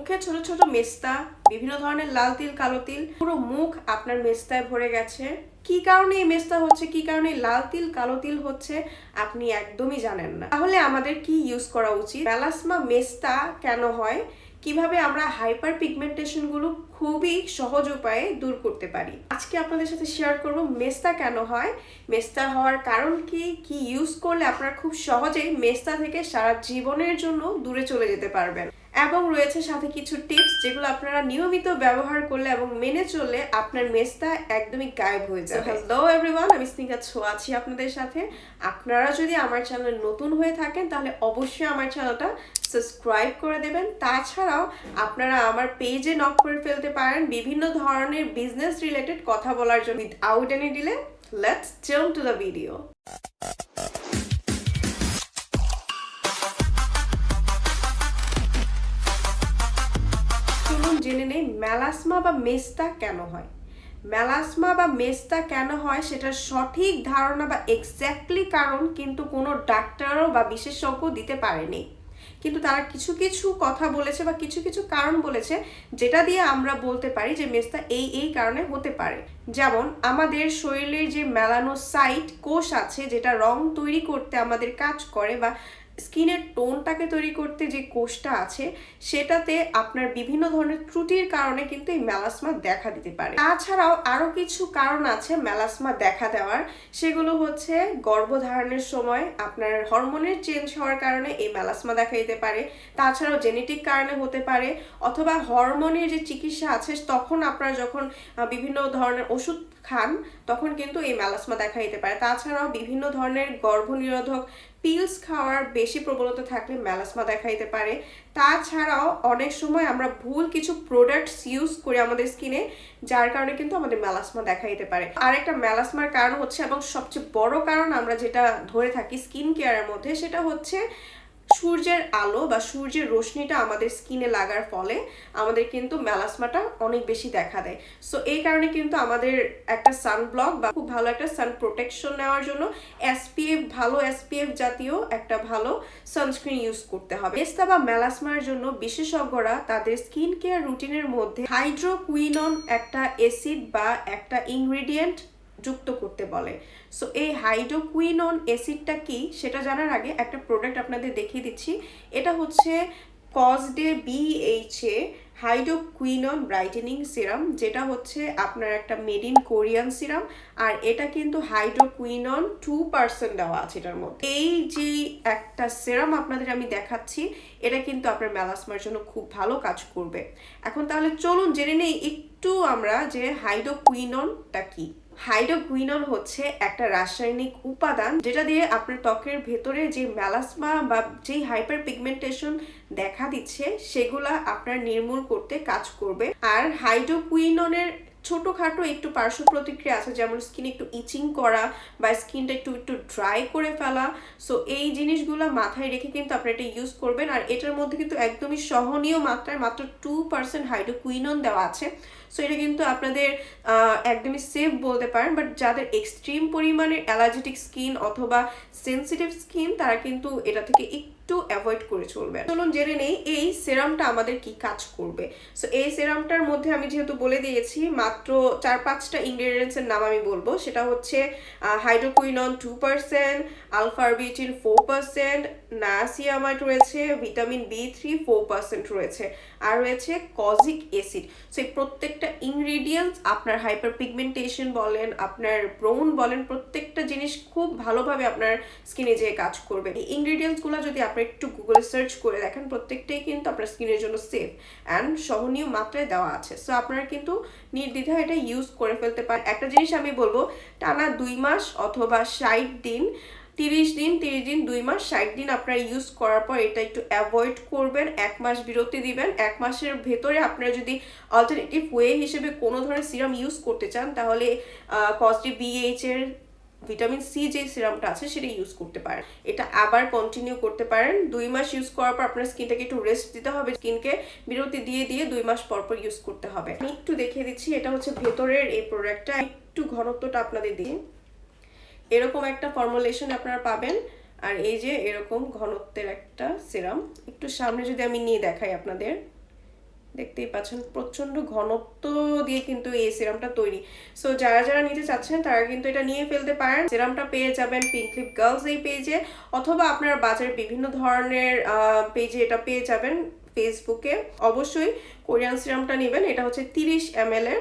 মুখে ছোট ছোট মেস্তা, বিভিন্ন ধরনের লাল তিল, কালো তিল, পুরো মুখ আপনার মেস্তায় ভরে গেছে। কি কারণে এই মেস্তা হচ্ছে, কি কারণে লাল তিল, কালো তিল হচ্ছে, আপনি একদমই জানেন না। তাহলে আমাদের কি ইউজ করা উচিত? ব্যালাসমা মেস্তা কেন হয়? কীভাবে আমরা হাইপার পিগমেন্টেশনগুলো খুবই সহজ উপায়ে দূর করতে পারি? আজকে আপনাদের সাথে শেয়ার করব মেস্তা কেন হয়, মেস্তা হওয়ার কারণ কি কি ইউজ করলে আপনারা খুব সহজেই মেস্তা থেকে সারা জীবনের জন্য দূরে চলে যেতে পারবেন। এবং রয়েছে সাথে কিছু টিপস যেগুলো আপনারা নিয়মিত ব্যবহার করলে এবং মেনে চললে আপনার মেস্তা একদমই গায়েব হয়ে যাবে। হ্যালো এভরিওয়ান আমি স্নিকা ছো আছি আপনাদের সাথে। আপনারা যদি আমার চ্যানেল নতুন হয়ে থাকেন তাহলে অবশ্যই আমার চ্যানেলটা সাবস্ক্রাইব করে দেবেন। তাছাড়াও আপনারা আমার পেজে নক করে ফেলতে পারেন বিভিন্ন ধরনের বিজনেস রিলেটেড কথা বলার জন্য without any delay let's jump to the video জেনে নেই, মেলাসমা বা মেস্তা কেন হয়? মেলাসমা বা মেস্তা কেন হয় সেটার সঠিক ধারণা বা এক্স্যাক্টলি কারণ কিন্তু কোনো ডাক্তারও বা বিশেষজ্ঞ দিতে পারেনি। কিন্তু তারা কিছু কিছু কথা বলেছে বা কিছু কিছু কারণ বলেছে যেটা দিয়ে আমরা বলতে পারি যে মেস্তা এই এই কারণে হতে পারে। যেমন, আমাদের শরীরের যে মেলানোসাইট কোষ আছে যেটা রং তৈরি করতে আমাদের কাজ করে বা স্কিনের টোনটাকে তৈরি করতে যে কোষটা আছে, সেটাতে আপনার বিভিন্ন ধরনের ত্রুটির কারণে কিন্তু এই মেলাসমা দেখা দিতে পারে। তাছাড়াও আরও কিছু কারণ আছে মেলাসমা দেখা দেওয়ার। সেগুলো হচ্ছে গর্ভধারণের সময় আপনার হরমোনের চেঞ্জ হওয়ার কারণে এই মেলাসমা দেখা দিতে পারে। তাছাড়াও জেনেটিক কারণে হতে পারে, অথবা হরমোনের যে চিকিৎসা আছে, তখন আপনারা যখন বিভিন্ন ধরনের ওষুধ খান, তখন কিন্তু এই মেলাসমা দেখা দিতে পারে। তাছাড়াও বিভিন্ন ধরনের গর্ভনিরোধক পিলস খাওয়ার বেশি প্রবণতা থাকলে ম্যালাসমা দেখা দিতে পারে। তাছাড়াও অনেক সময় আমরা ভুল কিছু প্রোডাক্টস ইউজ করি আমাদের স্কিনে যার কারণে কিন্তু আমাদের ম্যালাসমা দেখা দিতে পারে। আরেকটা ম্যালাসমার কারণ হচ্ছে, এবং সবচেয়ে বড় কারণ আমরা যেটা ধরে থাকি স্কিন কেয়ারের মধ্যে, সেটা হচ্ছে সূর্যের আলো বা সূর্যের রশ্মিটা আমাদের স্কিনে লাগার ফলে আমাদের কিন্তু মেলাসমাটা অনেক বেশি দেখা দেয়। সো এই কারণে কিন্তু আমাদের একটা সানব্লক বা খুব ভালো একটা সান প্রোটেকশন নেওয়ার জন্য এসপিএফ ভালো এসপিএফ জাতীয় একটা ভালো সানস্ক্রিন ইউজ করতে হবে। মেস্তা বা মেলাসমার জন্য বিশেষজ্ঞরা তাদের স্কিন কেয়ার রুটিনের মধ্যে হাইড্রোকুইনন একটা অ্যাসিড বা একটা ইনগ্রেডিয়েন্ট যুক্ত করতে বলে। সো এই হাইড্রোকুইনন অ্যাসিডটা কি? সেটা জানার আগে একটা প্রোডাক্ট আপনাদের দেখিয়ে দিচ্ছি। এটা হচ্ছে cos de BHA hydroquinone brightening serum যেটা হচ্ছে আপনার একটা মেড ইন কোরিয়ান সিরাম আর এটা কিন্তু হাইড্রোকুইনন টু পার্সেন্ট দেওয়া আছে এটার মধ্যে। এই যে একটা সিরাম আপনাদের আমি দেখাচ্ছি, এটা কিন্তু আপনার মেলাসমার জন্য খুব ভালো কাজ করবে। এখন তাহলে চলুন জেনে নেই, একটু আমরা যে হাইড্রোকুইননটা কি। হাইড্রোকুইনন হচ্ছে একটা রাসায়নিক উপাদান যেটা দিয়ে আপনার ত্বকের ভেতরে যে ম্যালাসমা বা যেই হাইপার পিগমেন্টেশন দেখা দিচ্ছে, সেগুলা আপনার নির্মূল করতে কাজ করবে। আর হাইড্রোকুইননের ছোটোখাটো একটু পার্শ্ব প্রতিক্রিয়া আছে, যেমন স্কিন একটু ইচিং করা বা স্কিনটা একটু একটু ড্রাই করে ফেলা। সো এই জিনিসগুলো মাথায় রেখে কিন্তু আপনি এটা ইউজ করবেন। আর এটার মধ্যে কিন্তু একদমই সহনীয় মাত্রায় মাত্র টু পার্সেন্ট হাইড্রোকুইনন দেওয়া আছে। সো এটা কিন্তু আপনাদের একদমই সেফ বলতে পারেন। বাট যাদের এক্সট্রিম পরিমাণের অ্যালার্জেটিক স্কিন অথবা সেনসিটিভ স্কিন তারা কিন্তু এটা থেকে একটু অ্যাভয়েড করে চলবেন। চলুন জেনে নেই এই সেরামটা আমাদের কি কাজ করবে। সো এই সেরামটার মধ্যে আমি যেহেতু বলে দিয়েছি, মাত্র চার পাঁচটা ইনগ্রেডিয়েন্টসের নাম আমি বলব। সেটা হচ্ছে hydroquinone two percent alpha arbutin four percent niacinamide রয়েছে vitamin B three four percent রয়েছে, আর রয়েছে কজিক অ্যাসিড সো এই প্রত্যেকটা ইনগ্রিডিয়েন্টস আপনার হাইপার পিগমেন্টেশন বলেন, আপনার ব্রৌন বলেন, প্রত্যেকটা জিনিস খুব ভালোভাবে আপনার স্কিনে যেয়ে কাজ করবে। এই ইনগ্রিডিয়েন্টসগুলো যদি আপনি একটু গুগলে সার্চ করে দেখেন, প্রত্যেকটাই কিন্তু আপনার স্কিনের জন্য সেফ অ্যান্ড সহনীয় মাত্রায় দেওয়া আছে। সো আপনারা কিন্তু নির্দ্বিধায় এটা ইউজ করে ফেলতে পারেন। একটা জিনিস আমি বলব, টানা দুই মাস অথবা ষাট দিন, তিরিশ দিন তিরিশ দিন, দুই মাস, ষাট দিন আপনারা ইউজ করার পর এটা একটু অ্যাভয়েড করবেন, এক মাস বিরতি দিবেন। এক মাসের ভেতরে আপনারা যদি অল্টারনেটিভ ওয়ে হিসেবে কোনো ধরনের সিরাম ইউজ করতে চান, তাহলে কস্টি বিএইচ এর ভিটামিন সি যে সিরামটা আছে সেটা ইউজ করতে পারেন। এটা আবার কন্টিনিউ করতে পারেন। দুই মাস ইউজ করার পর আপনার স্কিনটাকে একটু রেস্ট দিতে হবে। স্কিনকে বিরতি দিয়ে দিয়ে দুই মাস পর পর ইউজ করতে হবে। আমি একটু দেখিয়ে দিচ্ছি, এটা হচ্ছে ভেতরের এই প্রোডাক্টটা একটু ঘনত্বটা আপনাদের দিন এরকম একটা ফর্মুলেশন আপনারা পাবেন। আর এই যে এরকম ঘনত্বের একটা সিরাম। একটু সামনে যদি আমি নিয়ে দেখাই আপনাদের। দেখতেই পাচ্ছেন প্রচণ্ড ঘনত্ব দিয়ে কিন্তু এই সিরামটা তৈরি। সো যারা যারা নিতে চাচ্ছেন, তারা কিন্তু এটা নিয়ে ফেলতে পারেন। সিরামটা পেয়ে যাবেন পিঙ্ক লিপ গার্লস এই পেজে অথবা আপনার বাজারে বিভিন্ন ধরনের পেজে এটা পেয়ে যাবেন ফেসবুকে অবশ্যই কোরিয়ান সিরামটা নেবেন, এটা হচ্ছে তিরিশ এম এর।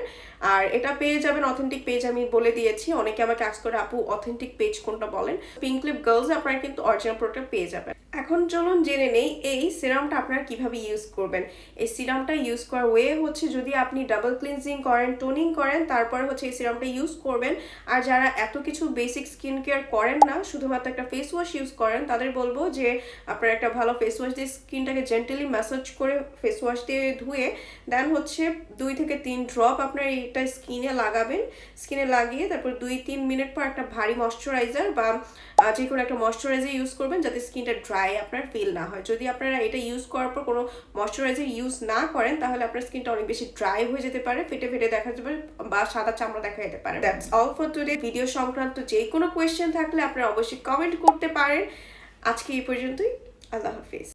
আর এটা পেয়ে যাবেন অথেন্টিক পেজ আমি বলে দিয়েছি। অনেকে আমাকে আজ করে, আপু অথেন্টিক পেজ কোনটা বলেন? পিঙ্ক লিপ গার্লস আপনারা কিন্তু অরিজিনাল প্রোডাক্ট পেয়ে যাবেন। এখন চলুন জেনে নেই, এই সিরামটা আপনারা কীভাবে ইউজ করবেন। এই সিরামটা ইউজ করার ওয়ে হচ্ছে যদি আপনি ডাবল ক্লিনজিং করেন টোনিং করেন, তারপর হচ্ছে এই সিরামটা ইউজ করবেন। আর যারা এত কিছু বেসিক স্কিন কেয়ার করেন না, শুধুমাত্র একটা ফেস ওয়াশ ইউজ করেন, তাদের বলব যে আপনারা একটা ভালো ফেস ওয়াশ দিয়ে স্কিনটাকে জেন্টালি ম্যাসাজ করে ফেস ওয়াশ দিয়ে ধুয়ে দেন হচ্ছে দুই থেকে তিন ড্রপ আপনার এটা স্কিনে লাগাবেন। স্কিনে লাগিয়ে তারপর দুই তিন মিনিট পর একটা ভারী ময়শ্চারাইজার বা যে কোনো একটা ময়শ্চারাইজার ইউজ করবেন যাতে স্কিনটা ড্রাই আপনার ফিল না হয়। যদি আপনারা এটা ইউজ করার পর কোনো ময়শ্চারাইজার ইউজ না করেন, তাহলে আপনার স্কিনটা অনেক বেশি ড্রাই হয়ে যেতে পারে, ফেটে ফেটে দেখা যেতে পারে বা সাদা চামড়া দেখা যেতে পারে। That's all for today video সংক্রান্ত যে কোনো কোয়েশ্চেন থাকলে আপনারা অবশ্যই কমেন্ট করতে পারেন। আজকে এই পর্যন্তই। আল্লাহ হাফিজ।